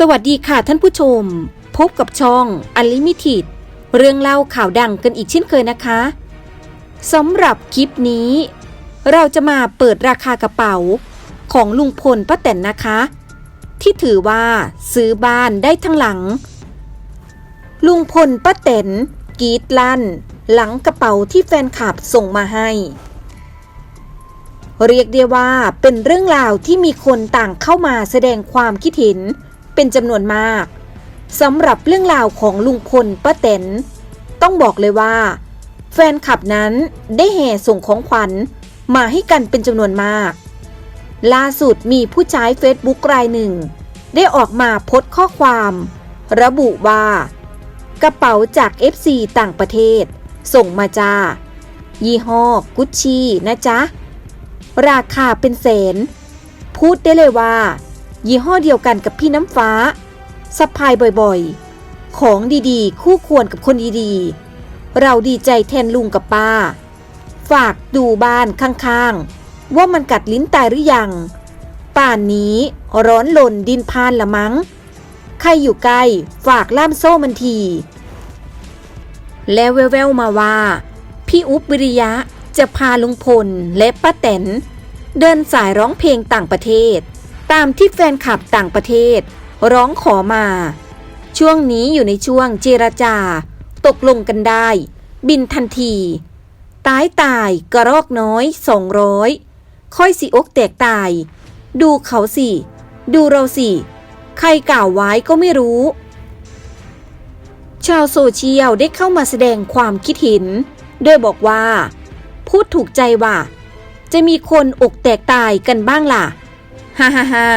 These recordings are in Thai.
สวัสดีค่ะท่านผู้ชม พบกับช่อง Unlimited เรื่องเล่าข่าวดังกันอีกเช่นเคยนะคะสำหรับคลิปนี้ เราจะมาเปิดราคากระเป๋าของลุงพลป้าแตนนะคะ ที่ถือว่าซื้อบ้านได้ทั้งหลัง ลุงพลป้าแตนกีดลั่น หลังกระเป๋าที่แฟนคลับส่งมาให้ เรียกได้ว่าเป็นเรื่องราวที่มีคนต่างเข้ามาแสดงความคิดเห็น เป็นจำนวนมากสำหรับเรื่องราวของลุงพลป้าแตนต้องบอกเลยว่า แฟนคลับนั้นได้แห่ส่งของขวัญมาให้กันเป็นจำนวนมาก ล่าสุดมีผู้ใช้เฟซบุ๊กรายหนึ่ง ได้ออกมาโพสต์ข้อความ ระบุว่า กระเป๋าจาก FC ต่างประเทศ ส่งมาจ้า ยี่ห้อกุชชี่นะจ๊ะ ราคาเป็นแสน พูดได้เลยว่า ยี่ห้อเดียวกันกับพี่น้ำฟ้าสะพายบ่อยๆ ของดีๆ คู่ควรกับคนดีๆ เราดีใจแทนลุงกับป้า ฝากดูบ้านข้างๆ ว่ามันกัดลิ้นตายหรือยัง ป่านนี้ร้อนหล่นดินพานละมั้ง ใครอยู่ใกล้ฝากล่ามโซ่มันที แล้วแววๆมาว่า พี่อุ๊บวิริยะจะพาลุงพลและป้าแตนเดินสายร้องเพลงต่างประเทศ ตามที่แฟนคลับต่างประเทศ ร้องขอมา ช่วงนี้อยู่ในช่วงเจรจา ตกลงกันได้ บินทันที ตายตายกระรอกน้อยสองร้อยค่อยสิอกแตกตาย ดูเขาสิ ดูเราสิ ใครกล่าวไว้ก็ไม่รู้ ชาวโซเชียลได้เข้ามาแสดงความคิดเห็นโดยบอกว่า พูดถูกใจว่า จะมีคนอกแตกตายกันบ้างล่ะ ฮ่าฮ่าฮ่า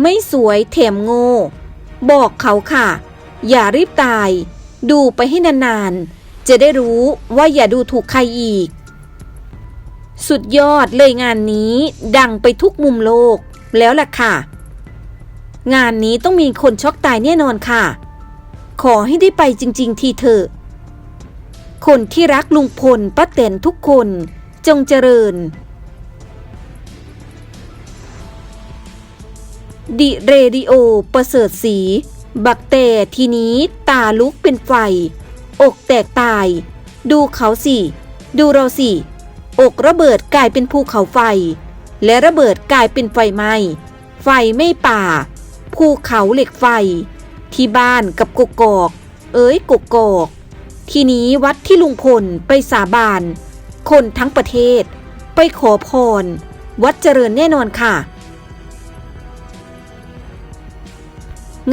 ไม่สวยแถมโง่ บอกเขาค่ะ อย่ารีบตาย ดูไปให้นานๆ จะได้รู้ว่าอย่าดูถูกใครอีก สุดยอดเลยงานนี้ดังไปทุกมุมโลกแล้วล่ะค่ะ งานนี้ต้องมีคนช็อกตายแน่นอนค่ะ ขอให้ได้ไปจริง ๆ ทีเถอะ คนที่รักลุงพลป้าแตนทุกคนจงเจริญ ดิเรดิโอ ประเสริฐสีบักแต่ทีนี้ตาลุกเป็นไฟ อกแตกตาย ดูเขาสิ ดูเราสิ อกระเบิดกลายเป็นภูเขาไฟ และระเบิดกลายเป็นไฟไหม้ ไฟไม่ป่า ภูเขาเหล็กไฟ ที่บ้านกับกกอก เอ้ยกกอก ทีนี้วัดที่ลุงพลไปสาบาน คนทั้งประเทศ ไปขอพร วัดเจริญแน่นอนค่ะ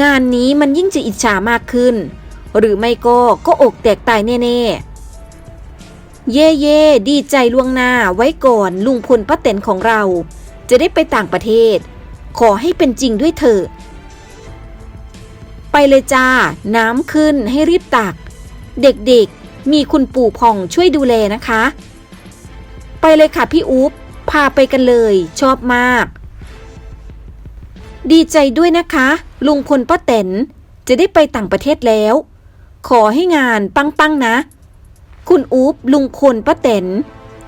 งานนี้มันยิ่งจะอิจฉามากขึ้น หรือไม่ก็ก็อกแตกตายแน่ๆ เย่เย่ดีใจล่วงหน้าไว้ก่อนลุงพลป้าแตนของเรา จะได้ไปต่างประเทศ ขอให้เป็นจริงด้วยเถอะ ไปเลยจ้า น้ำขึ้นให้รีบตัก เด็กๆ มีคุณปู่ผ่องช่วยดูแลนะคะ ไปเลยค่ะพี่อุ๊บพาไปกันเลย ชอบมาก ดีใจด้วยนะคะ ลุงพลป้าแตนจะได้ไปต่างประเทศแล้ว ขอให้งานปังๆนะ คุณอุ๊บลุงพลป้าแตน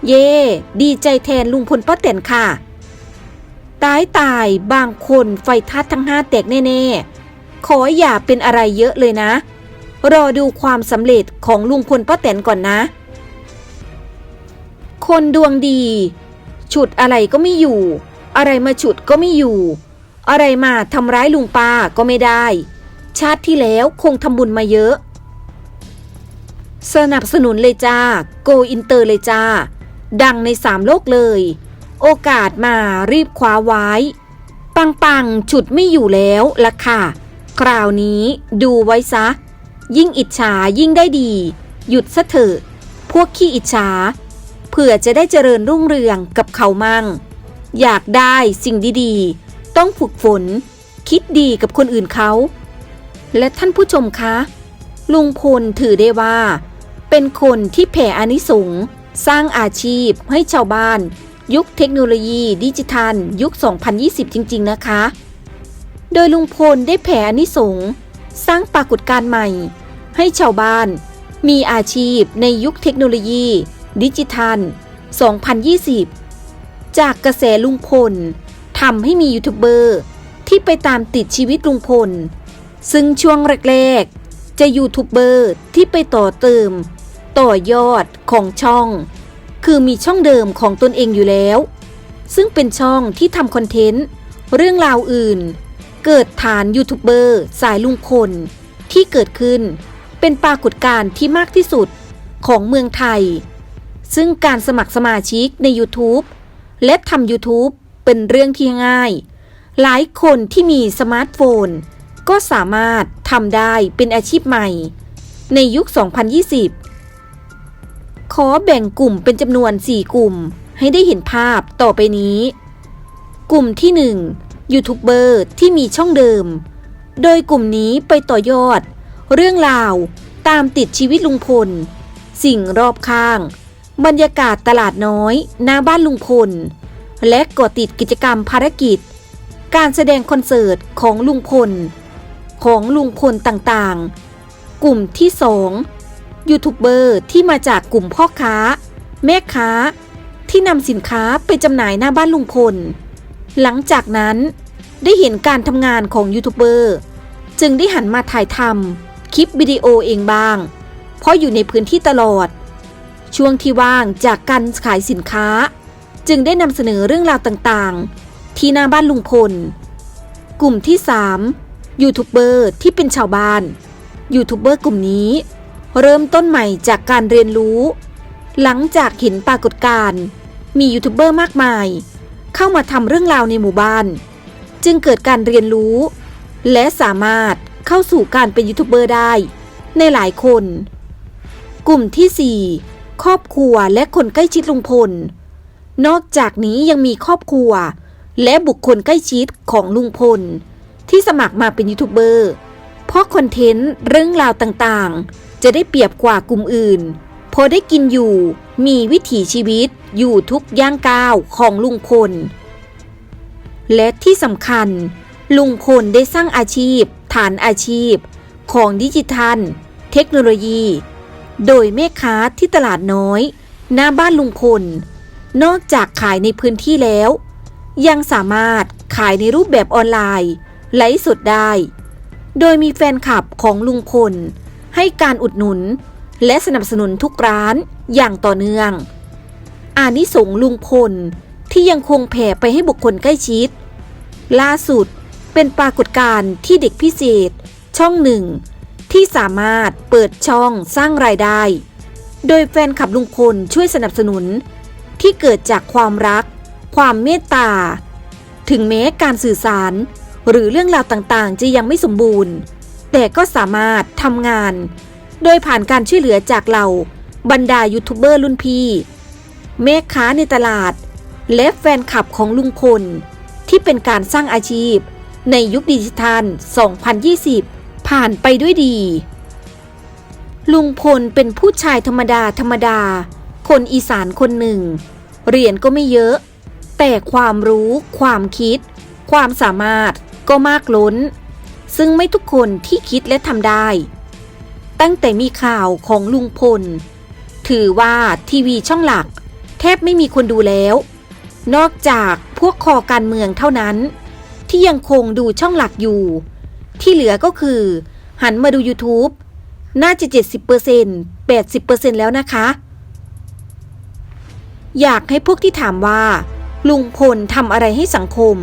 เย่ดีใจแทนลุงพลป้าแตนค่ะ ตายตายบางคนไฟทัดทั้งห้าแตกแน่ๆ ขออย่าเป็นอะไรเยอะเลยนะ รอดูความสำเร็จของลุงพลป้าแตนก่อนนะ คนดวงดี ฉุดอะไรก็ไม่อยู่ อะไรมาฉุดก็ไม่อยู่ อะไรมาทำร้ายลุงป้าก็ไม่ได้ ชาติที่แล้วคงทำบุญมาเยอะ สนับสนุนเลยจ้า โกอินเตอร์เลยจ้า ดังในสามโลกเลย โอกาสมารีบคว้าไว้ ปังปังฉุดไม่อยู่แล้วละค่ะ คราวนี้ดูไว้ซะ ยิ่งอิจฉายิ่งได้ดี หยุดซะเถอะ พวกขี้อิจฉาเผื่อจะได้เจริญรุ่งเรืองกับเขามั่ง อยากได้สิ่งดีๆ ต้องฝึกฝน คิดดีกับคนอื่นเขา และท่านผู้ชมคะ ลุงพลถือได้ว่า เป็นคนที่แผ่อนิสงสร้างอาชีพให้ชาวบ้าน ยุคเทคโนโลยีดิจิทัล ยุค 2020 จริง ๆ นะคะ โดยลุงพลได้แผ่อนิสงสร้างปรากฏการณ์ใหม่ ให้ชาวบ้าน มีอาชีพในยุคเทคโนโลยี ดิจิทัล 2020 จากกระแสลุงพล ทำให้มียูทูบเบอร์ที่ไปตามติดชีวิตลุงพล ซึ่งช่วงแรกๆ จะยูทูบเบอร์ที่ไปต่อเติม ต่อยอดของช่อง คือมีช่องเดิมของตนเองอยู่แล้ว ซึ่งเป็นช่องที่ทำคอนเทนต์ เรื่องราวอื่น เกิดฐานยูทูบเบอร์สายลุงพล ที่เกิดขึ้น เป็นปรากฏการณ์ที่มากที่สุดของเมืองไทย ซึ่งการสมัครสมาชิกใน YouTube และทำ YouTube เป็นเรื่องที่ง่าย หลายคนที่มีสมาร์ทโฟน ก็สามารถทำได้เป็นอาชีพใหม่ ในยุค 2020 ขอแบ่งกลุ่มเป็นจำนวน 4 กลุ่ม ให้ได้เห็นภาพต่อไปนี้ กลุ่มที่ 1ยูทูบเบอร์ที่มีช่องเดิม โดยกลุ่มนี้ไปต่อยอด เรื่องราวตามติดชีวิตลุงพล สิ่งรอบข้าง บรรยากาศตลาดน้อย หน้าบ้านลุงพล และก่อติดกิจกรรมภารกิจ การแสดงคอนเสิร์ตของลุงพล ของลุงพลต่างๆ กลุ่มที่2ยูทูบเบอร์ที่มาจากกลุ่มพ่อค้า แม่ค้า ที่นำสินค้าไปจำหน่ายหน้าบ้านลุงพล หลังจากนั้นได้เห็นการทำงานของยูทูบเบอร์จึงได้หันมาถ่ายทำคลิปวิดีโอเองบ้าง เพราะอยู่ในพื้นที่ตลอด ช่วงที่ว่างจากการขายสินค้า จึงได้นำเสนอเรื่องราวต่างๆ ที่หน้าบ้านลุงพล กลุ่มที่ 3 ยูทูบเบอร์ที่เป็นชาวบ้าน ยูทูบเบอร์กลุ่มนี้ เริ่มต้นใหม่จากการเรียนรู้ หลังจากเห็นปรากฏการณ์มียูทูบเบอร์มากมาย เข้ามาทำเรื่องราวในหมู่บ้าน จึงเกิดการเรียนรู้ และสามารถเข้าสู่การเป็นยูทูบเบอร์ได้ ในหลายคน กลุ่มที่ 4 ครอบครัวและคนใกล้ชิดลุงพล นอกจากนี้ยังมีครอบครัว และบุคคลใกล้ชิดของลุงพล ที่สมัครมาเป็นยูทูบเบอร์เพราะคอนเทนต์เรื่องราวต่างๆ จะได้เปรียบกว่ากลุ่มอื่น พอได้กินอยู่มีวิถีชีวิตอยู่ทุกย่างก้าวของลุงพล และที่สำคัญ ลุงพลได้สร้างอาชีพ ฐานอาชีพ ของดิจิทัล เทคโนโลยี โดยแม่ค้าที่ตลาดน้อย หน้าบ้านลุงพล นอกจากขายในพื้นที่แล้ว ยังสามารถขายในรูปแบบออนไลน์ไลฟ์สดได้ โดยมีแฟนคลับของลุงพล ให้การอุดหนุน และสนับสนุนทุกร้านอย่างต่อเนื่อง อานิสงลุงพลที่ยังคงแผ่ไปให้บุคคลใกล้ชิด ล่าสุดเป็นปรากฏการณ์ที่เด็กพิเศษ ช่องหนึ่ง ที่สามารถเปิดช่องสร้างรายได้ โดยแฟนคลับลุงพลช่วยสนับสนุน ที่เกิดจากความรัก ความเมตตา ถึงแม้การสื่อสาร หรือเรื่องราวต่างๆ จะยังไม่สมบูรณ์ แต่ก็สามารถทำงาน โดยผ่านการช่วยเหลือจากเราบรรดายูทูบเบอร์รุ่นพี่แม่ค้าในตลาด และแฟนคลับของลุงพล ที่เป็นการสร้างอาชีพ ในยุคดิจิทัล 2020 ผ่านไปด้วยดี ลุงพลเป็นผู้ชายธรรมดาธรรมดา คนอีสานคนหนึ่ง เรียนก็ไม่เยอะ แต่ความรู้ ความคิด ความสามารถก็มากล้น ซึ่งไม่ทุกคนที่คิดและทำได้ ตั้งแต่มีข่าวของลุงพล ถือว่าทีวีช่องหลัก แทบไม่มีคนดูแล้ว นอกจากพวกคอการเมืองเท่านั้น ที่ยังคงดูช่องหลักอยู่ ที่เหลือก็คือ หันมาดู YouTube น่าจะ 70% 80%แล้วนะคะ อยากให้พวกที่ถามว่า ลุงพลทำอะไรให้สังคม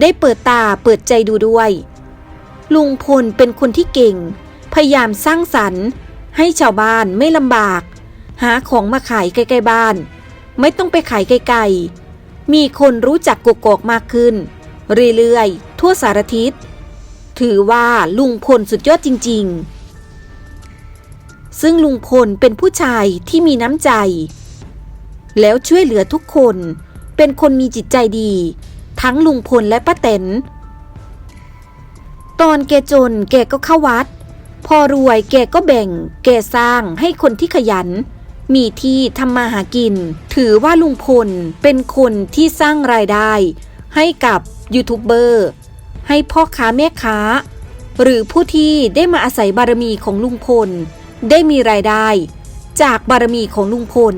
ได้เปิดตาเปิดใจดูด้วย ลุงพลเป็นคนที่เก่ง พยายามสร้างสรรค์ ให้ชาวบ้านไม่ลำบาก หาของมาขายใกล้ๆบ้าน ไม่ต้องไปขายไกลๆมีคนรู้จักกกอกมากขึ้น เรื่อยๆ ทั่วสารทิศ ถือว่าลุงพลสุดยอดจริง ๆ ซึ่งลุงพลเป็นผู้ชายที่มีน้ำใจ แล้วช่วยเหลือทุกคน เป็นคนมีจิตใจดี ทั้งลุงพลและป้าแตนตอนแกจนแกก็เข้าวัด พอรวยแกก็แบ่ง แกสร้างให้คนที่ขยัน มีที่ทำมาหากิน ถือว่าลุงพลเป็นคนที่สร้างรายได้ ให้กับยูทูบเบอร์ให้พ่อค้าแม่ค้า หรือผู้ที่ได้มาอาศัยบารมีของลุงพล ได้มีรายได้ จากบารมีของลุงพล